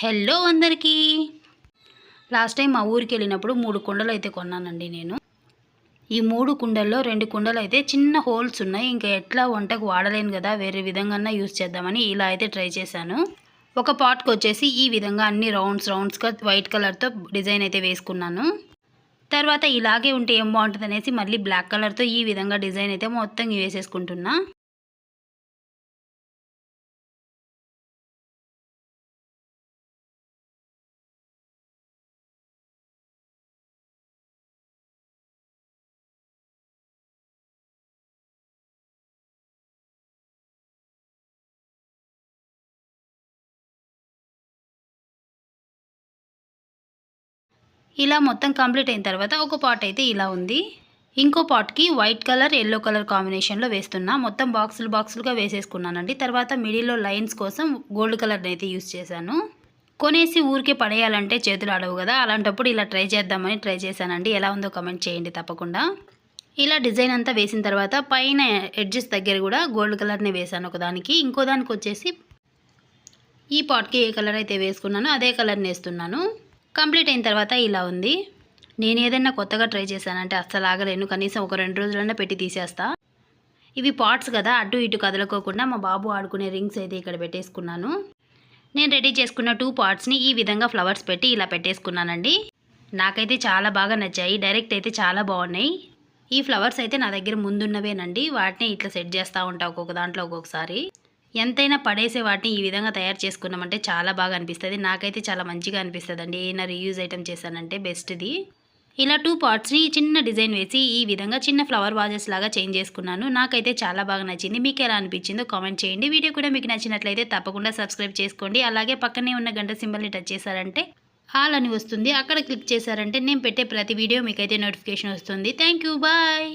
Hello అందరికీ. Last time మా ఊరికి వెళ్ళినప్పుడు మూడు కుండలు అయితే కొన్నానండి నేను. ఈ మూడు కుండల్లో రెండు కుండలు అయితే చిన్న హోల్స్ ఉన్నాయి. ఇంకా ఎట్లా వంటకు వాడలేను కదా వేరే విధంగా యూస్ చేద్దామని ఇలా అయితే ట్రై చేశాను. ఒక పాట్కి వచ్చేసి ఈ విధంగా అన్ని రౌండ్స్ రౌండ్స్గా వైట్ కలర్తో డిజైన్ అయితే వేసుకున్నాను. తర్వాత ఇలాగే ఉంటే ఏం బాగుంటుంది అనేసి మళ్ళీ బ్లాక్ కలర్తో ఈ విధంగా డిజైన్ అయితే మొత్తం వేసేసుకుంటున్నా. ఇలా మొత్తం కంప్లీట్ అయిన తర్వాత ఒక పాట్ అయితే ఇలా ఉంది. ఇంకో పాట్కి వైట్ కలర్ ఎల్లో కలర్ కాంబినేషన్లో వేస్తున్నా. మొత్తం బాక్సులు బాక్సులుగా వేసేసుకున్నానండి. తర్వాత మిడిల్లో లైన్స్ కోసం గోల్డ్ కలర్ని అయితే యూస్ చేశాను. కొనేసి ఊరికే పడేయాలంటే చేతులు ఆడవు కదా. అలాంటప్పుడు ఇలా ట్రై చేద్దామని ట్రై చేశానండి. ఎలా ఉందో కమెంట్ చేయండి తప్పకుండా. ఇలా డిజైన్ అంతా వేసిన తర్వాత పైన ఎడ్జెస్ దగ్గర కూడా గోల్డ్ కలర్ని వేశాను ఒకదానికి. ఇంకో దానికి వచ్చేసి ఈ పాట్కి ఏ కలర్ అయితే వేసుకున్నానో అదే కలర్ని వేస్తున్నాను. కంప్లీట్ అయిన తర్వాత ఇలా ఉంది. నేను ఏదైనా కొత్తగా ట్రై చేశానంటే అస్సలు ఆగలేను కనీసం ఒక రెండు రోజులన్నా పెట్టి తీసేస్తా. ఇవి పాట్స్ కదా అటు ఇటు కదలకోకుండా మా బాబు ఆడుకునే రింగ్స్ అయితే ఇక్కడ పెట్టేసుకున్నాను. నేను రెడీ చేసుకున్న టూ పార్ట్స్ని ఈ విధంగా ఫ్లవర్స్ పెట్టి ఇలా పెట్టేసుకున్నానండి. నాకైతే చాలా బాగా నచ్చాయి. డైరెక్ట్ అయితే చాలా బాగున్నాయి. ఈ ఫ్లవర్స్ అయితే నా దగ్గర ముందున్నవేనండి. వాటిని ఇట్లా సెట్ చేస్తూ ఉంటా ఒక్కొక్క దాంట్లో ఒక్కొక్కసారి. ఎంతైనా పడేసే వాటిని ఈ విధంగా తయారు చేసుకున్నామంటే చాలా బాగా అనిపిస్తుంది. నాకైతే చాలా మంచిగా అనిపిస్తుంది అండి ఏమైనా రీయూజ్ ఐటమ్ చేశానంటే బెస్ట్ది. ఇలా టూ పార్ట్స్ని చిన్న డిజైన్ వేసి ఈ విధంగా చిన్న ఫ్లవర్ వాజెస్ లాగా చేంజ్ చేసుకున్నాను. నాకైతే చాలా బాగా నచ్చింది. మీకు ఎలా అనిపించిందో కామెంట్ చేయండి. వీడియో కూడా మీకు నచ్చినట్లయితే తప్పకుండా సబ్స్క్రైబ్ చేసుకోండి. అలాగే పక్కనే ఉన్న గంట సింబల్ని టచ్ చేశారంటే ఆల్ అని వస్తుంది. అక్కడ క్లిక్ చేశారంటే నేను పెట్టే ప్రతి వీడియో మీకైతే నోటిఫికేషన్ వస్తుంది. Thank you bye.